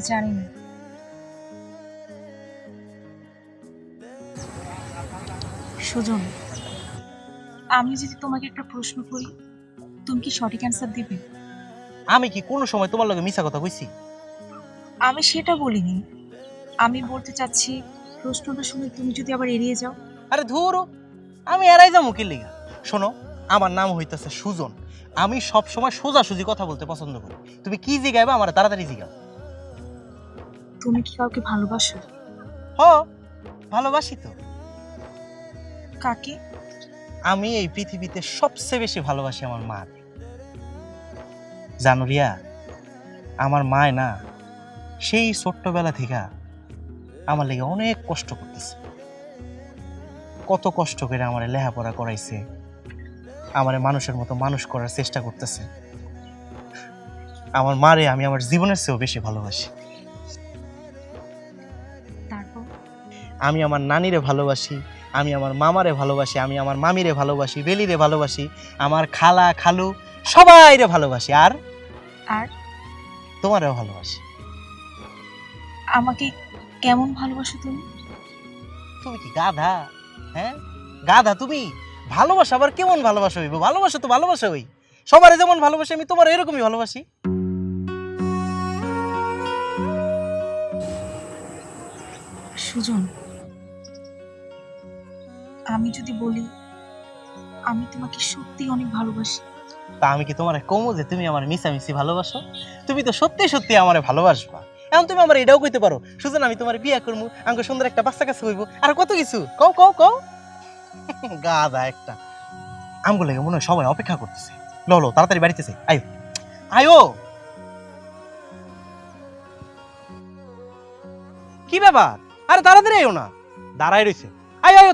জানি না সুজন আমি যদি তোমাকে একটা প্রশ্ন করি তুমি কি সঠিক অ্যান্সার দিবে? আমি কি কোনো সময় তোমার লগে মিছা কথা কইছি? আমি সেটা বলিনি। আমি বলতে চাচ্ছি প্রশ্নটা শুনে তুমি যদি আবার এড়িয়ে যাও। আরে ধুরো আমি এড়াই যাব কি লিগা? শোনো আমার নাম হইতাছে সুজন। আমি সব সময় সোজাসুজি কথা বলতে পছন্দ করি। তুমি কি জিগাইবা আমার তাড়াতাড়ি জিগাও। তুমি কি কাউকে ভালোবাসো? হ ভালোবাসি তো। কাকে? আমি এই পৃথিবীতে সবচেয়ে বেশি ভালোবাসি আমার মা জানো রিয়া আমার মায় না সেই ছোট্টবেলা থেকে আমার লেগে অনেক কষ্ট করতেছে। কত কষ্ট করে আমার লেখাপড়া করাইছে আমার মানুষের মতো মানুষ করার চেষ্টা করতেছে। আমার মারে আমি আমার জীবনের চেয়েও বেশি ভালোবাসি। তারপর? আমি আমার নানিরে ভালোবাসি আমি আমার মামারে ভালোবাসি আমি আমার মামিরে ভালোবাসি বেলিরে ভালোবাসি আমার খালা খালু সবাইরে ভালোবাসি। আর? আর? তোমারেও ভালোবাসি। আমাকে কেমন ভালোবাসো তুমি? তুমি কি গাধা? হ্যাঁ? গাধা তুমি? ভালোবাসা আবার কেমন ভালোবাসা হইব? ভালোবাসা তো ভালোবাসা হই। সবারে যেমন ভালোবাসি আমি তোমার এরকমই ভালোবাসি। সুজন, আমি যদি বলি, আমি তোমাকে সত্যি অনেক ভালোবাসি। তা আমি কি তোমার কমো যে তুমি আমার মিশামিশি ভালোবাসো? তুমি তো সত্যি সত্যি আমারে ভালোবাসবা। এখন তুমি আমার এটাও কইতে পারো, সুজন, আমি তোমার বিয়া করব আমাকে সুন্দর একটা বাচ্চা কাছে হইব, আর কত কিছু? কও কও কও। গাদা একটা। আমগুলো মনে হয় সবাই অপেক্ষা করতেছে। লো লো তাড়াতাড়ি বাড়িতে চাই আয়ো। আয়ো! কি ব্যাপার? আরে তাড়াতাড়ি আইও না। দাঁড়াই রইছে। আয় আয়ো